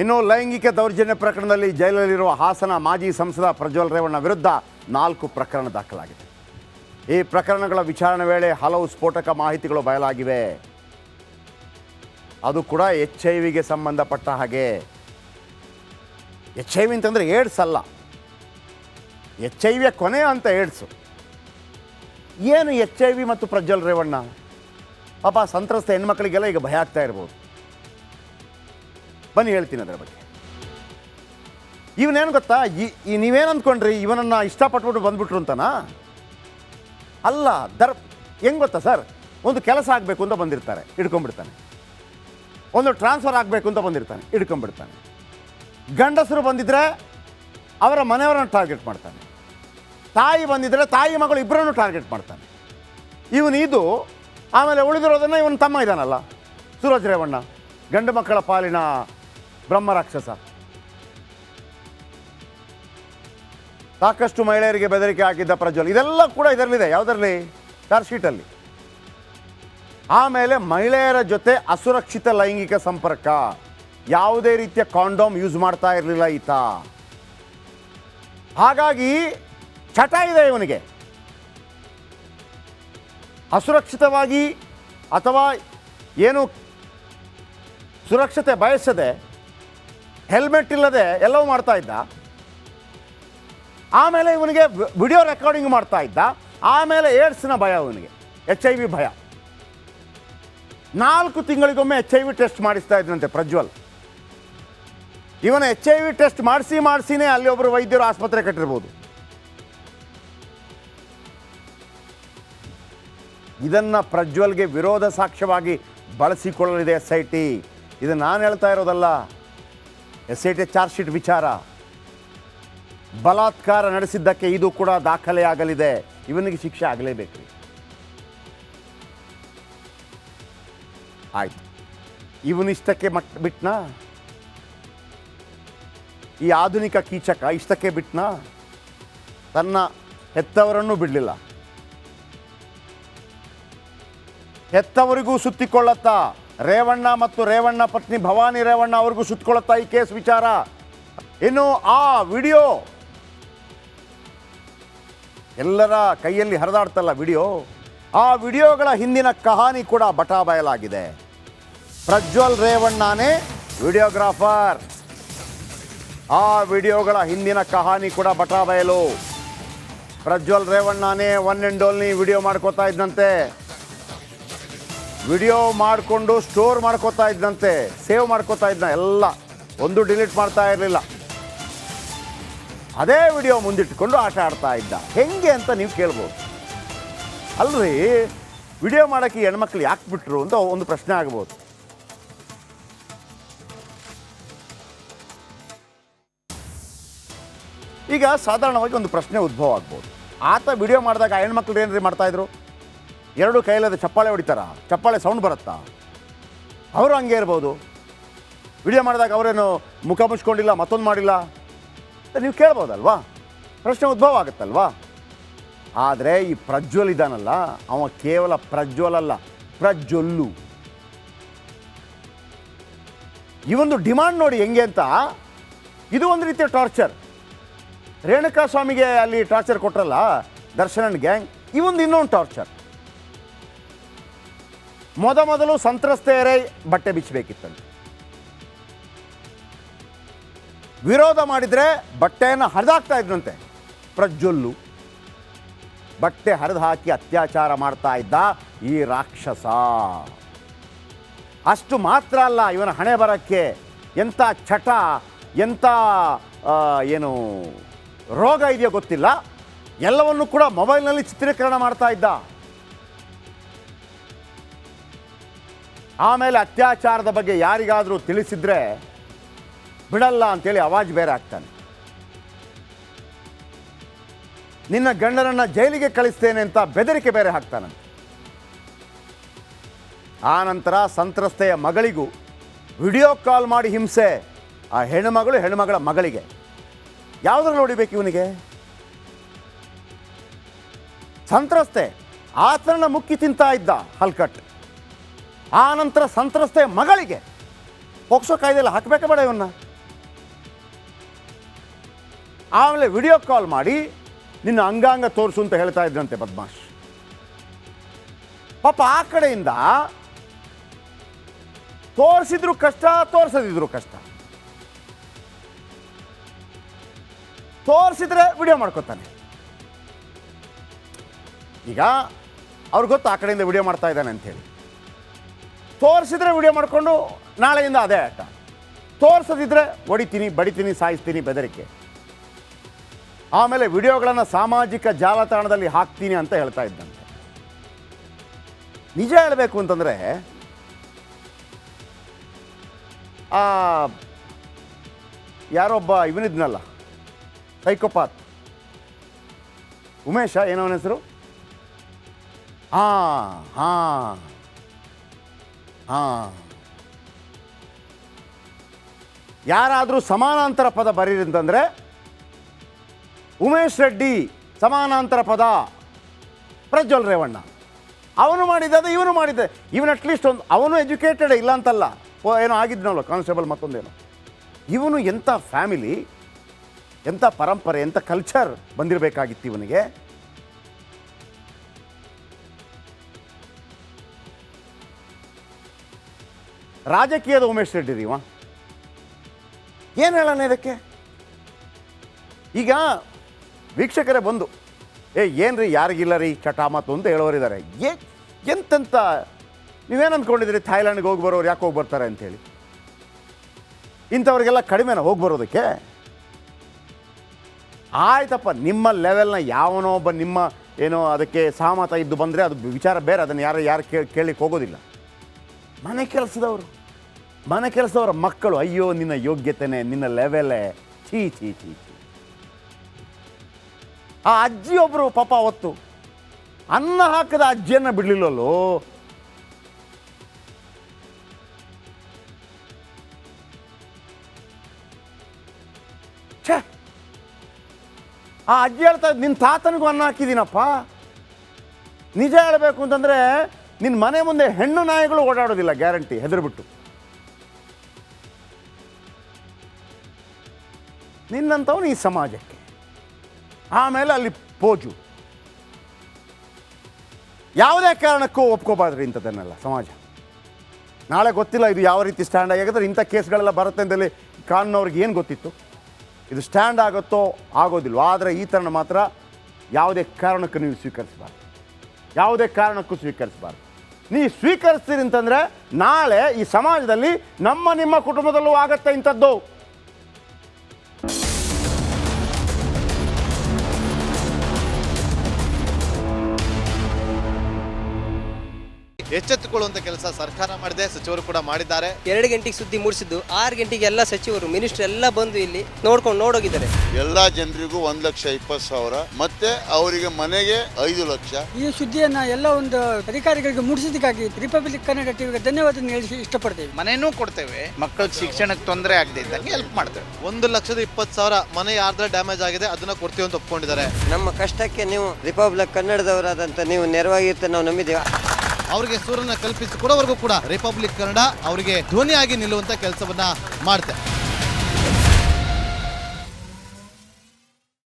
ಇನ್ನು ಲೈಂಗಿಕ ದೌರ್ಜನ್ಯ ಪ್ರಕರಣದಲ್ಲಿ ಜೈಲಲ್ಲಿರುವ ಹಾಸನ ಮಾಜಿ ಸಂಸದ ಪ್ರಜ್ವಲ್ ರೇವಣ್ಣ ವಿರುದ್ಧ ನಾಲ್ಕು ಪ್ರಕರಣ ದಾಖಲಾಗಿದೆ. ಈ ಪ್ರಕರಣಗಳ ವಿಚಾರಣೆ ವೇಳೆ ಹಲವು ಸ್ಫೋಟಕ ಮಾಹಿತಿಗಳು ಬಯಲಾಗಿವೆ. ಅದು ಕೂಡ ಎಚ್ ಐ ವಿಗೆ ಸಂಬಂಧಪಟ್ಟ ಹಾಗೆ. ಎಚ್ ಐ ವಿ ಅಂತಂದರೆ ಏಡ್ಸ್ ಅಲ್ಲ. ಎಚ್ ಐ ವಿಯ ಕೊನೆ ಅಂತ ಏಡ್ಸು. ಏನು ಎಚ್ ಐ ವಿ ಮತ್ತು ಪ್ರಜ್ವಲ್ ರೇವಣ್ಣ? ಪಾಪ ಸಂತ್ರಸ್ತ ಹೆಣ್ಮಕ್ಳಿಗೆಲ್ಲ ಈಗ ಭಯ ಆಗ್ತಾ ಇರ್ಬೋದು. ಬನ್ನಿ ಹೇಳ್ತೀನಿ ಅದರ ಬಗ್ಗೆ. ಇವನೇನು ಗೊತ್ತಾ? ಈ ನೀವೇನು ಅಂದ್ಕೊಂಡ್ರಿ ಇವನನ್ನು ಇಷ್ಟಪಟ್ಬಿಟ್ಟು ಬಂದ್ಬಿಟ್ರು ಅಂತನಾ? ಅಲ್ಲ, ದರ್, ಹೆಂಗೆ ಗೊತ್ತಾ ಸರ್? ಒಂದು ಕೆಲಸ ಆಗಬೇಕು ಅಂತ ಬಂದಿರ್ತಾರೆ, ಹಿಡ್ಕೊಂಡ್ಬಿಡ್ತಾನೆ. ಒಂದು ಟ್ರಾನ್ಸ್ಫರ್ ಆಗಬೇಕು ಅಂತ ಬಂದಿರ್ತಾನೆ, ಹಿಡ್ಕೊಂಡ್ಬಿಡ್ತಾನೆ. ಗಂಡಸರು ಬಂದಿದ್ರೆ ಅವರ ಮನೆಯವರನ್ನು ಟಾರ್ಗೆಟ್ ಮಾಡ್ತಾನೆ. ತಾಯಿ ಬಂದಿದ್ರೆ ತಾಯಿ ಮಗಳು ಇಬ್ಬರನ್ನು ಟಾರ್ಗೆಟ್ ಮಾಡ್ತಾನೆ. ಇವನು ಇದು ಆಮೇಲೆ ಉಳಿದಿರೋದನ್ನು ಇವನು ತಮ್ಮ ಇದ್ದಾನಲ್ಲ, ಸೂರಜ್ ರೇವಣ್ಣ. ಗಂಡು ಮಕ್ಕಳ ಪಾಲಿನ ಬ್ರಹ್ಮ ರಾಕ್ಷಸ. ಸಾಕಷ್ಟು ಮಹಿಳೆಯರಿಗೆ ಬೆದರಿಕೆ ಹಾಕಿದ್ದ ಪ್ರಜ್ವಲ್. ಇದೆಲ್ಲ ಕೂಡ ಇದರಲ್ಲಿದೆ. ಯಾವುದರಲ್ಲಿ? ಚಾರ್ಜ್ ಶೀಟಲ್ಲಿ ಆಮೇಲೆ ಮಹಿಳೆಯರ ಜೊತೆ ಅಸುರಕ್ಷಿತ ಲೈಂಗಿಕ ಸಂಪರ್ಕ. ಯಾವುದೇ ರೀತಿಯ ಕಾಂಡೋಮ್ ಯೂಸ್ ಮಾಡ್ತಾ ಇರಲಿಲ್ಲ ಈತ. ಹಾಗಾಗಿ ಚಟ ಇದೆ ಇವನಿಗೆ. ಅಸುರಕ್ಷಿತವಾಗಿ ಅಥವಾ ಏನು ಸುರಕ್ಷತೆ ಬಯಸದೆ ಹೆಲ್ಮೆಟ್ ಇಲ್ಲದೆ ಎಲ್ಲವೂ ಮಾಡ್ತಾ ಇದ್ದ. ಆಮೇಲೆ ಇವನಿಗೆ ವಿಡಿಯೋ ರೆಕಾರ್ಡಿಂಗ್ ಮಾಡ್ತಾ ಇದ್ದ. ಆಮೇಲೆ ಏಡ್ಸ್ನ ಭಯ ಇವನಿಗೆ ಎಚ್ ಐ ವಿ ಭಯ. ನಾಲ್ಕು ತಿಂಗಳಿಗೊಮ್ಮೆ ಎಚ್ ಐ ವಿ ಟೆಸ್ಟ್ ಮಾಡಿಸ್ತಾ ಇದ್ದಂತೆ ಪ್ರಜ್ವಲ್. ಇವನ ಎಚ್ ಐ ವಿ ಟೆಸ್ಟ್ ಮಾಡಿಸಿ ಮಾಡಿಸಿನೇ ಅಲ್ಲಿ ಒಬ್ಬರು ವೈದ್ಯರು ಆಸ್ಪತ್ರೆ ಕಟ್ಟಿರ್ಬೋದು. ಇದನ್ನು ಪ್ರಜ್ವಲ್ಗೆ ವಿರೋಧ ಸಾಕ್ಷ್ಯವಾಗಿ ಬಳಸಿಕೊಳ್ಳಲಿದೆ ಎಸ್ ಐ ಟಿ. ಇದು ನಾನು ಹೇಳ್ತಾ ಇರೋದಲ್ಲ. S I T charge sheet ವಿಚಾರ. ಬಲಾತ್ಕಾರ ನಡೆಸಿದ್ದಕ್ಕೆ ಇದು ಕೂಡ ದಾಖಲೆಯಾಗಲಿದೆ. ಇವನಿಗೆ ಶಿಕ್ಷೆ ಆಗಲೇಬೇಕು. ಆಯ್ತು. ಇವನಿಷ್ಟಕ್ಕೆ ಮಟ್, ಬಿಟ್ನಾ? ಈ ಆಧುನಿಕ ಕೀಚಕ ಇಷ್ಟಕ್ಕೆ ಬಿಟ್ನಾ? ತನ್ನ ಹೆತ್ತವರನ್ನು ಬಿಡಲಿಲ್ಲ. ಹೆತ್ತವರಿಗೂ ಸುತ್ತಿಕೊಳ್ಳತ್ತಾ? ರೇವಣ್ಣ ಮತ್ತು ರೇವಣ್ಣ ಪತ್ನಿ ಭವಾನಿ ರೇವಣ್ಣ ಅವ್ರಿಗೂ ಸುತ್ತಕೊಳ್ಳುತ್ತಾ ಈ ಕೇಸ್ ವಿಚಾರ. ಇನ್ನು ಆ ವಿಡಿಯೋ ಎಲ್ಲರ ಕೈಯಲ್ಲಿ ಹರಿದಾಡ್ತಲ್ಲ ವಿಡಿಯೋ, ಆ ವಿಡಿಯೋಗಳ ಹಿಂದಿನ ಕಹಾನಿ ಕೂಡ ಬಟಾ ಬಯಲಾಗಿದೆ ಪ್ರಜ್ವಲ್ ರೇವಣ್ಣನೇ ವಿಡಿಯೋಗ್ರಾಫರ್. ಆ ವಿಡಿಯೋಗಳ ಹಿಂದಿನ ಕಹಾನಿ ಕೂಡ ಬಟಾ ಬಯಲು ಪ್ರಜ್ವಲ್ ರೇವಣ್ಣನೇ ಒನ್ ಆ್ಯಂಡ್ ಓನ್ಲಿ ವಿಡಿಯೋ ಮಾಡ್ಕೋತಾ ಇದ್ದಂತೆ ವಿಡಿಯೋ ಮಾಡಿಕೊಂಡು ಸ್ಟೋರ್ ಮಾಡ್ಕೋತಾ ಇದ್ದಂತೆ, ಸೇವ್ ಮಾಡ್ಕೋತಾ ಇದ್ದ ಎಲ್ಲ. ಒಂದು ಡಿಲೀಟ್ ಮಾಡ್ತಾ ಇರಲಿಲ್ಲ. ಅದೇ ವಿಡಿಯೋ ಮುಂದಿಟ್ಕೊಂಡು ಆಟ ಆಡ್ತಾ ಇದ್ದ. ಹೆಂಗೆ ಅಂತ ನೀವು ಕೇಳ್ಬೋದು. ಅಲ್ರಿ, ವಿಡಿಯೋ ಮಾಡೋಕ್ಕೆ ಹೆಣ್ಮಕ್ಳು ಯಾಕೆ ಬಿಟ್ಟರು ಅಂತ ಒಂದು ಪ್ರಶ್ನೆ ಆಗ್ಬೋದು. ಈಗ ಸಾಧಾರಣವಾಗಿ ಒಂದು ಪ್ರಶ್ನೆ ಉದ್ಭವ ಆಗ್ಬೋದು. ಆತ ವಿಡಿಯೋ ಮಾಡಿದಾಗ ಹೆಣ್ಮಕ್ಳು ಏನ್ರಿ ಮಾಡ್ತಾಯಿದ್ರು ಎರಡು ಕೈಯಲ್ಲದ ಚಪ್ಪಾಳೆ ಹೊಡಿತಾರ? ಚಪ್ಪಾಳೆ ಸೌಂಡ್ ಬರುತ್ತಾ? ಅವರು ಹಂಗೆ ಇರ್ಬೋದು. ವಿಡಿಯೋ ಮಾಡಿದಾಗ ಅವರೇನು ಮುಖ ಮುಚ್ಕೊಂಡಿಲ್ಲ, ಮತ್ತೊಂದು ಮಾಡಿಲ್ಲ? ನೀವು ಕೇಳ್ಬೋದಲ್ವಾ? ಪ್ರಶ್ನೆ ಉದ್ಭವ ಆಗುತ್ತಲ್ವಾ? ಆದರೆ ಈ ಪ್ರಜ್ವಲ್ ಇದ್ದಾನಲ್ಲ, ಅವ ಕೇವಲ ಪ್ರಜ್ವಲ್ ಅಲ್ಲ, ಪ್ರಜ್ವಲ್ಲು. ಈ ಒಂದು ಡಿಮಾಂಡ್ ನೋಡಿ ಹೆಂಗೆ ಅಂತ, ಇದು ಒಂದು ರೀತಿಯ ಟಾರ್ಚರ್. ರೇಣುಕಾ ಸ್ವಾಮಿಗೆ ಅಲ್ಲಿ ಟಾರ್ಚರ್ ಕೊಟ್ರಲ್ಲ, ದರ್ಶನನ್ ಗ್ಯಾಂಗ್, ಈ ಒಂದು ಇನ್ನೊಂದು ಟಾರ್ಚರ್. ಮೊದ ಮೊದಲು ಸಂತ್ರಸ್ತೆಯರೇ ಬಟ್ಟೆ ಬಿಚ್ಚಬೇಕಿತ್ತಂತೆ ವಿರೋಧ ಮಾಡಿದರೆ ಬಟ್ಟೆಯನ್ನು ಹರಿದಾಕ್ತಾ ಇದ್ರಂತೆ. ಪ್ರಜ್ವಲ್ಲು. ಬಟ್ಟೆ ಹರಿದು ಹಾಕಿ ಅತ್ಯಾಚಾರ ಮಾಡ್ತಾ ಇದ್ದ ಈ ರಾಕ್ಷಸ. ಅಷ್ಟು ಮಾತ್ರ ಅಲ್ಲ, ಇವನ ಹಣೆ ಬರಕ್ಕೆ ಎಂಥ ಚಟ ಎಂಥ ಏನು ರೋಗ ಇದೆಯೋ ಗೊತ್ತಿಲ್ಲ. ಎಲ್ಲವನ್ನು ಕೂಡ ಮೊಬೈಲ್ನಲ್ಲಿ ಚಿತ್ರೀಕರಣ ಮಾಡ್ತಾ ಇದ್ದ. ಆಮೇಲೆ ಅತ್ಯಾಚಾರದ ಬಗ್ಗೆ ಯಾರಿಗಾದರೂ ತಿಳಿಸಿದ್ರೆ ಬಿಡಲ್ಲ ಅಂತೇಳಿ ಅವಾಜ್ ಬೇರೆ ಆಗ್ತಾನೆ. ನಿನ್ನ ಗಂಡನನ್ನ ಜೈಲಿಗೆ ಕಳಿಸ್ತೇನೆ ಅಂತ ಬೆದರಿಕೆ ಬೇರೆ ಹಾಕ್ತಾನಂತೆ ಆ ನಂತರ ಸಂತ್ರಸ್ತೆಯ ಮಗಳಿಗೂ ವಿಡಿಯೋ ಕಾಲ್ ಮಾಡಿ ಹಿಂಸೆ. ಆ ಹೆಣ್ಣುಮಗಳು ಹೆಣ್ಣುಮಗಳ ಮಗಳಿಗೆ. ಯಾವುದ್ರಲ್ಲಿ ನೋಡಿಬೇಕು ಇವನಿಗೆ? ಸಂತ್ರಸ್ತೆ ಆತನ ಮುಕ್ಕಿ ತಿಂತಾ ಇದ್ದ ಹಲ್ಕಟ್. ಆ ನಂತರ ಸಂತ್ರಸ್ತೆ ಮಗಳಿಗೆ ಪೋಕ್ಸೋ ಕಾಯ್ದೆಲ್ಲ ಹಾಕಬೇಕಾ ಬೇಡ ಇವನ್ನ. ಆಮೇಲೆ ವಿಡಿಯೋ ಕಾಲ್ ಮಾಡಿ, ನಿನ್ನ ಅಂಗಾಂಗ ತೋರಿಸು ಅಂತ ಹೇಳ್ತಾ ಇದ್ರಂತೆ ಬದ್ಮಾಶ್. ಪಾಪ ಆ ಕಡೆಯಿಂದ ತೋರಿಸಿದ್ರು ಕಷ್ಟ, ತೋರಿಸದಿದ್ರು ಕಷ್ಟ. ತೋರಿಸಿದ್ರೆ ವಿಡಿಯೋ ಮಾಡ್ಕೊತಾನೆ. ಈಗ ಅವ್ರಿಗೆ ಗೊತ್ತು ಆ ಕಡೆಯಿಂದ ವಿಡಿಯೋ ಮಾಡ್ತಾ ಇದ್ದಾನೆ ಅಂಥೇಳಿ ತೋರಿಸಿದ್ರೆ ವಿಡಿಯೋ ಮಾಡಿಕೊಂಡು ನಾಳೆಯಿಂದ ಅದೇ ಆಟ. ತೋರಿಸದಿದ್ರೆ ಹೊಡಿತೀನಿ, ಬಡಿತೀನಿ, ಸಾಯಿಸ್ತೀನಿ ಬೆದರಿಕೆ. ಆಮೇಲೆ ವಿಡಿಯೋಗಳನ್ನು ಸಾಮಾಜಿಕ ಜಾಲತಾಣದಲ್ಲಿ ಹಾಕ್ತೀನಿ ಅಂತ ಹೇಳ್ತಾ ಇದ್ದಂತೆ. ನಿಜ ಹೇಳಬೇಕು ಅಂತಂದರೆ, ಆ, ಯಾರೊಬ್ಬ ಇವನಿದ್ನಲ್ಲ, ಸೈಕೋಪಾತ್. ಉಮೇಶ ಏನವನ ಹೆಸರು? ಹಾಂ ಹಾಂ. ಹಾಂ. ಯಾರಾದರೂ ಸಮಾನಾಂತರ ಪದ ಬರೀರಿ ಅಂತಂದರೆ, ಉಮೇಶ್ ರೆಡ್ಡಿ ಸಮಾನಾಂತರ ಪದ ಪ್ರಜ್ವಲ್ ರೇವಣ್ಣ. ಅವನು ಮಾಡಿದ್ದಾದ ಇವನು ಮಾಡಿದ್ದೆ. ಇವನು ಅಟ್ಲೀಸ್ಟ್ ಒಂದು, ಅವನು ಎಜುಕೇಟೆಡ್ ಇಲ್ಲ ಅಂತಲ್ಲ. ಓ, ಏನೋ ಆಗಿದ್ನಲ್ಲ ಕಾನ್ಸ್ಟೇಬಲ್ ಮತ್ತೊಂದೇನೋ. ಇವನು ಎಂಥ ಫ್ಯಾಮಿಲಿ ಎಂಥ ಪರಂಪರೆ ಎಂಥ ಕಲ್ಚರ್ ಬಂದಿರಬೇಕಾಗಿತ್ತು ಇವನಿಗೆ. ರಾಜಕೀಯದ ಉಮೇಶ್ ರೆಡ್ಡಿ ರೀವಾ ಏನು ಹೇಳೋಣ ಇದಕ್ಕೆ? ಈಗ ವೀಕ್ಷಕರೇ ಬಂದು, ಏ ಏನು ರೀ ಯಾರಿಗಿಲ್ಲ ರೀ ಚಟಾಮತ್ತು? ಅಂತ ಹೇಳೋರಿದ್ದಾರೆ ಏ, ಎಂತಂತ, ನೀವೇನು ಅಂದ್ಕೊಂಡಿದ್ದೀರಿ ಥಾಯ್ಲ್ಯಾಂಡ್ಗೆ ಹೋಗಿ ಬರೋರು ಯಾಕೆ ಹೋಗಿ ಬರ್ತಾರೆ? ಅಂತೇಳಿ ಇಂಥವ್ರಿಗೆಲ್ಲ ಕಡಿಮೆನ ಹೋಗಿ ಬರೋದಕ್ಕೆ? ಆಯ್ತಪ್ಪ, ನಿಮ್ಮ ಲೆವೆಲ್ನ ಯಾವನೋ ಒಬ್ಬ ನಿಮ್ಮ ಏನೋ ಅದಕ್ಕೆ ಸಹಮತ ಇದ್ದು ಬಂದರೆ ಅದು ವಿಚಾರ ಬೇರೆ. ಅದನ್ನು ಯಾರು ಯಾರು ಕೇಳಿ, ಕೇಳಲಿಕ್ಕೆ ಹೋಗೋದಿಲ್ಲ. ಮನೆ ಕೆಲಸದವರು. ಮನೆ ಕೆಲಸದವರ ಮಕ್ಕಳು, ಅಯ್ಯೋ, ನಿನ್ನ ಯೋಗ್ಯತೆನೆ, ನಿನ್ನ ಲೆವೆಲೆ. ಛೀ ಛೀ ಛೀ ಛೀ. ಆ ಅಜ್ಜಿಯೊಬ್ಬರು ಪಾಪ ಅವತ್ತು ಅನ್ನ ಹಾಕದ ಅಜ್ಜಿಯನ್ನು ಬಿಡಲಿಲ್ಲಲ್ಲೋ? ಛೇ! ಆ ಅಜ್ಜಿ ಹೇಳ್ತಾ ನಿನ್ನ ತಾತನಿಗೂ ಅನ್ನ ಹಾಕಿದ್ದೀನಪ್ಪ. ನಿಜ ಹೇಳಬೇಕು ಅಂತಂದರೆ ನಿನ್ನ ಮನೆ ಮುಂದೆ ಹೆಣ್ಣು ನಾಯಿಗಳು ಓಡಾಡೋದಿಲ್ಲ, ಗ್ಯಾರಂಟಿ, ಹೆದರ್ಬಿಟ್ಟು. ನಿನ್ನಂಥವನು ಈ ಸಮಾಜಕ್ಕೆ. ಆಮೇಲೆ ಅಲ್ಲಿ ಪೋಜು. ಯಾವುದೇ ಕಾರಣಕ್ಕೂ ಒಪ್ಕೋಬಾರ್ದು ಇಂಥದ್ದನ್ನೆಲ್ಲ ಸಮಾಜ. ನಾಳೆ ಗೊತ್ತಿಲ್ಲ ಇದು ಯಾವ ರೀತಿ ಸ್ಟ್ಯಾಂಡ್ ಆಗಿದ್ರೆ ಇಂಥ ಕೇಸ್ಗಳೆಲ್ಲ ಬರುತ್ತೆ ಅಂತೇಳಿ ಕಾನೂನವ್ರಿಗೆ ಏನು ಗೊತ್ತಿತ್ತು? ಇದು ಸ್ಟ್ಯಾಂಡ್ ಆಗುತ್ತೋ ಆಗೋದಿಲ್ವೋ, ಆದರೆ ಈ ಥರನ ಮಾತ್ರ ಯಾವುದೇ ಕಾರಣಕ್ಕೂ ನೀವು ಸ್ವೀಕರಿಸಬಾರ್ದು. ಯಾವುದೇ ಕಾರಣಕ್ಕೂ ಸ್ವೀಕರಿಸಬಾರ್ದು. ನೀವು ಸ್ವೀಕರಿಸ್ತೀರಿ ಅಂತಂದರೆ ನಾಳೆ ಈ ಸಮಾಜದಲ್ಲಿ ನಮ್ಮ ನಿಮ್ಮ ಕುಟುಂಬದಲ್ಲೂ ಆಗತ್ತೆ ಇಂಥದ್ದು. ಎಚ್ಚೆತ್ತುಕೊಳ್ಳುವಂತ ಕೆಲಸ ಸರ್ಕಾರ ಮಾಡಿದೆ ಸಚಿವರು ಕೂಡ ಮಾಡಿದ್ದಾರೆ. ಎರಡು ಗಂಟೆಗೆ ಸುದ್ದಿ ಮೂಡಿಸಿದ್ದು ಆರು ಗಂಟೆಗೆ ಎಲ್ಲ ಸಚಿವರು ಮಿನಿಸ್ಟರ್ ಎಲ್ಲ ಬಂದು ಇಲ್ಲಿ ನೋಡ್ಕೊಂಡು ನೋಡೋಗಿದ್ದಾರೆ. ಎಲ್ಲಾ ಜನರಿಗೂ ಒಂದ್ ಲಕ್ಷ ಇಪ್ಪತ್ತು ಸಾವಿರ ಮತ್ತೆ ಅವರಿಗೆ ಮನೆಗೆ ಐದು ಲಕ್ಷ. ಈ ಸುದ್ದಿಯನ್ನ ಎಲ್ಲ ಒಂದು ಅಧಿಕಾರಿಗಳಿಗೆ ಮೂಡಿಸಿದ್ದಕ್ಕಾಗಿ ರಿಪಬ್ಲಿಕ್ ಕನ್ನಡ ಟಿವಿಗೆ ಧನ್ಯವಾದ ಹೇಳಿ ಇಷ್ಟಪಡ್ತೇವೆ. ಮನೆನೂ ಕೊಡ್ತೇವೆ ಮಕ್ಕಳ ಶಿಕ್ಷಣಕ್ಕೆ ತೊಂದರೆ ಆಗದೆ ಇದ್ದಂಗೆ ಹೆಲ್ಪ್ ಮಾಡ್ತೇವೆ. ಒಂದು ಲಕ್ಷದ ಇಪ್ಪತ್ತು ಸಾವಿರ ಮನೆ ಯಾರ್ದ್ರ ಡ್ಯಾಮೇಜ್ ಆಗಿದೆ ಅದನ್ನ ಕೊಡ್ತೀವಿ ಅಂತ ಒಪ್ಕೊಂಡಿದ್ದಾರೆ. ನಮ್ಮ ಕಷ್ಟಕ್ಕೆ ನೀವು ರಿಪಬ್ಲಿಕ್ ಕನ್ನಡದವರಾದಂತ ನೀವು ನೆರವಾಗಿರ್ತ ನಾವು ನಂಬಿದ್ದೇವೆ. ಅವರಿಗೆ ಸೂರನ್ನ ಕಲ್ಪಿಸಿಕೊಡೋವರೆಗೂ ಕೂಡ ರಿಪಬ್ಲಿಕ್ ಕನ್ನಡ ಅವರಿಗೆ ಧ್ವನಿಯಾಗಿ ನಿಲ್ಲುವಂತ ಕೆಲಸವನ್ನ ಮಾಡುತ್ತೆ